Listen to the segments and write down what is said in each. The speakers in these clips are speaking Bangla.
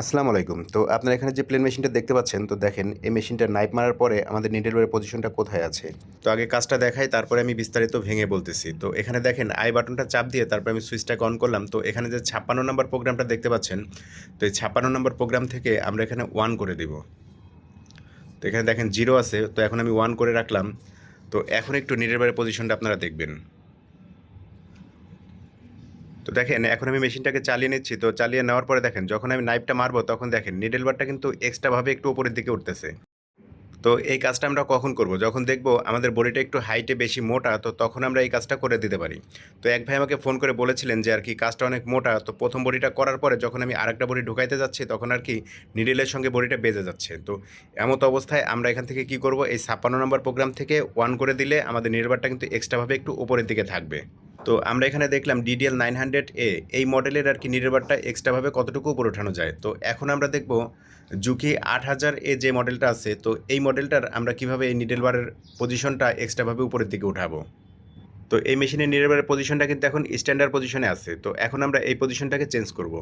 আসসালামু আলাইকুম। তো আপনারা এখানে যে প্লেন মেশিনটা দেখতে পাচ্ছেন, তো দেখেন এই মেশিনটা নাইপ মারার পরে আমাদের নিডেলওয়ের পজিশনটা কোথায় আছে? তো আগে কাজটা দেখাই, তারপরে আমি বিস্তারিত ভেঙে বলতেছি। তো এখানে দেখেন আই বাটনটা চাপ দিয়ে তারপরে আমি সুইচটাকে অন করলাম। তো এখানে যে ছাপ্পান্ন নম্বর প্রোগ্রামটা দেখতে পাচ্ছেন, তো এই ছাপ্পান্ন নম্বর প্রোগ্রাম থেকে আমরা এখানে ওয়ান করে দিব। তো এখানে দেখেন জিরো আছে, তো এখন আমি ওয়ান করে রাখলাম। তো এখন একটু নিডেলওয়ের পজিশনটা আপনারা দেখবেন। তো দেখেন, এখন আমি মেশিনটাকে চালিয়ে নিচ্ছি। তো চালিয়ে নেওয়ার পরে দেখেন, যখন আমি নাইফটা মারবো, তখন দেখেন নিডেল বারটা কিন্তু এক্সট্রাভাবে একটু উপরের দিকে উঠতেছে। তো এই কাজটা আমরা কখন করব? যখন দেখব আমাদের বডিটা একটু হাইটে বেশি মোটা, তো তখন আমরা এই কাজটা করে দিতে পারি। তো এক ভাই আমাকে ফোন করে বলেছিলেন যে, আর কি, কাজটা অনেক মোটা। তো প্রথম বডিটা করার পরে যখন আমি আরেকটা বডি ঢুকাইতে যাচ্ছি, তখন আর কি নিডেলের সঙ্গে বডিটা বেজে যাচ্ছে। তো এমত অবস্থায় আমরা এখান থেকে কি করব? এই ছাপ্পান্ন নম্বর প্রোগ্রাম থেকে ওয়ান করে দিলে আমাদের নির্বারটা কিন্তু এক্সট্রাভাবে একটু উপরের দিকে থাকবে। তো আমরা এখানে দেখলাম ডিডিএল নাইন হান্ড্রেড এ এই মডেলের আর কি নির্বারটা এক্সট্রাভাবে কতটুকু উপরে ওঠানো যায়? তো এখন আমরা দেখব জুকি আট হাজার এ যে মডেলটা আছে, তো এই মডেলটার আমরা কীভাবে এই নিডেল বারের পজিশনটা এক্সট্রাভাবে উপরের দিকে উঠাবো? তো এই মেশিনের নিডেল পজিশনটা কিন্তু এখন স্ট্যান্ডার্ড পজিশনে আছে, তো এখন আমরা এই পজিশনটাকে চেঞ্জ করব।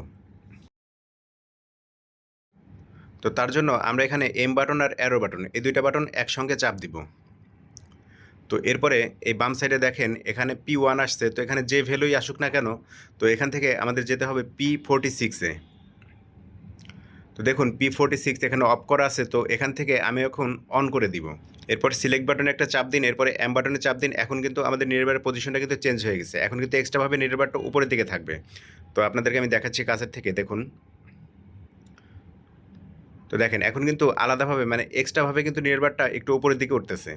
তো তার জন্য আমরা এখানে এম বাটন আর অ্যারো বাটন এই দুইটা বাটন একসঙ্গে চাপ দিব। তো এরপরে এই বাম সাইডে দেখেন, এখানে পি ওয়ান আসছে, তো এখানে যে ভ্যালুই আসুক না কেন, তো এখান থেকে আমাদের যেতে হবে পি ফোরটি সিক্সে তো দেখুন পি ফোরটি সিক্স এখানে অফ করা আছে, তো এখান থেকে আমি এখন অন করে দিব। এরপর সিলেক্ট বাটনে একটা চাপ দিন, এরপরে এম বাটনে চাপ দিন, এখন কিন্তু আমাদের নির্বারের পজিশনটা কিন্তু চেঞ্জ হয়ে গেছে। এখন কিন্তু এক্সট্রাভাবে নির্বারটা উপরের দিকে থাকবে। তো আপনাদেরকে আমি দেখাচ্ছি কাছের থেকে, দেখুন। তো দেখেন, এখন কিন্তু আলাদাভাবে মানে এক্সট্রাভাবে কিন্তু নির্বারটা একটু উপরের দিকে উঠতেছে।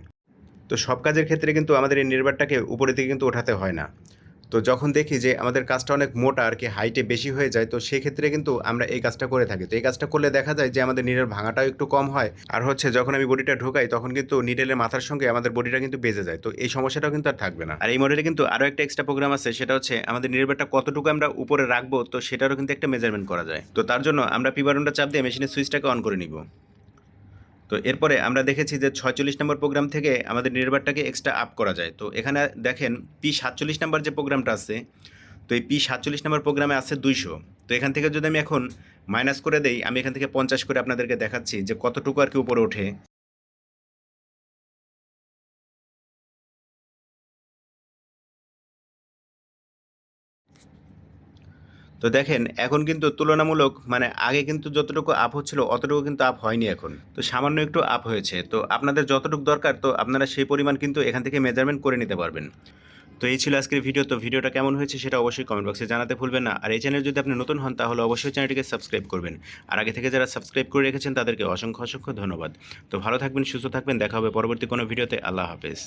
তো সব কাজের ক্ষেত্রে কিন্তু আমাদের এই নির্বারটাকে উপরের দিকে কিন্তু ওঠাতে হয় না। তো যখন দেখি যে আমাদের কাজটা অনেক মোটা আর কি হাইটে বেশি হয়ে যায়, তো সেই ক্ষেত্রে কিন্তু আমরা এই কাজটা করে থাকি। তো এই কাজটা করলে দেখা যায় যে আমাদের নিডেল ভাঙাটাও একটু কম হয়। আর হচ্ছে যখন আমি বডিটা ঢোকাই, তখন কিন্তু নিডেলের মাথার সঙ্গে আমাদের বডিটা কিন্তু বেজে যায়। তো এই সমস্যাটাও কিন্তু আর থাকবে না। আর এই মডেলে কিন্তু আরও একটা এক্সট্রা প্রোগ্রাম আছে, সেটা হচ্ছে আমাদের নির্বারটা কতটুকু আমরা উপরে রাখব, তো সেটারও কিন্তু একটা মেজারমেন্ট করা যায়। তো তার জন্য আমরা পিবারনটা চাপ দিয়ে মেশিনের সুইচটাকে অন করে নিব। তো এরপরে আমরা দেখেছি যে ছয়চল্লিশ নম্বর প্রোগ্রাম থেকে আমাদের নির্বারটাকে এক্সট্রা আপ করা যায়। তো এখানে দেখেন পি সাতচল্লিশ নম্বর যে প্রোগ্রামটা আছে, তো এই পি সাতচল্লিশ নম্বর প্রোগ্রামে আছে দুইশো। তো এখান থেকে যদি আমি এখন মাইনাস করে দেই, আমি এখান থেকে পঞ্চাশ করে আপনাদেরকে দেখাচ্ছি যে কতটুকু আর কি উপরে ওঠে। তো দেখেন, এখন কিন্তু তুলনামূলক মানে আগে কিন্তু যতটুকু আপ হচ্ছিল, অতটুকু কিন্তু আপ হয়নি এখন। তো সামান্য একটু আপ হয়েছে। তো আপনাদের যতটুকু দরকার, তো আপনারা সেই পরিমাণ কিন্তু এখান থেকে মেজারমেন্ট করে নিতে পারবেন। তো এই ছিল আজকের ভিডিও তো ভিডিওটা কেমন হয়েছে সেটা অবশ্যই কমেন্ট বক্সে জানাতে ভুলবেন না। আর এই চ্যানেল যদি আপনি নতুন হন, তাহলে অবশ্যই চ্যানেলটিকে সাবস্ক্রাইব করবেন। আর আগে থেকে যারা সাবস্ক্রাইব করে রেখেছেন, তাদেরকে অসংখ্য অসংখ্য ধন্যবাদ। তো ভালো থাকবেন, সুস্থ থাকবেন। দেখা হবে পরবর্তী কোনো ভিডিওতে আল্লাহ হাফেজ।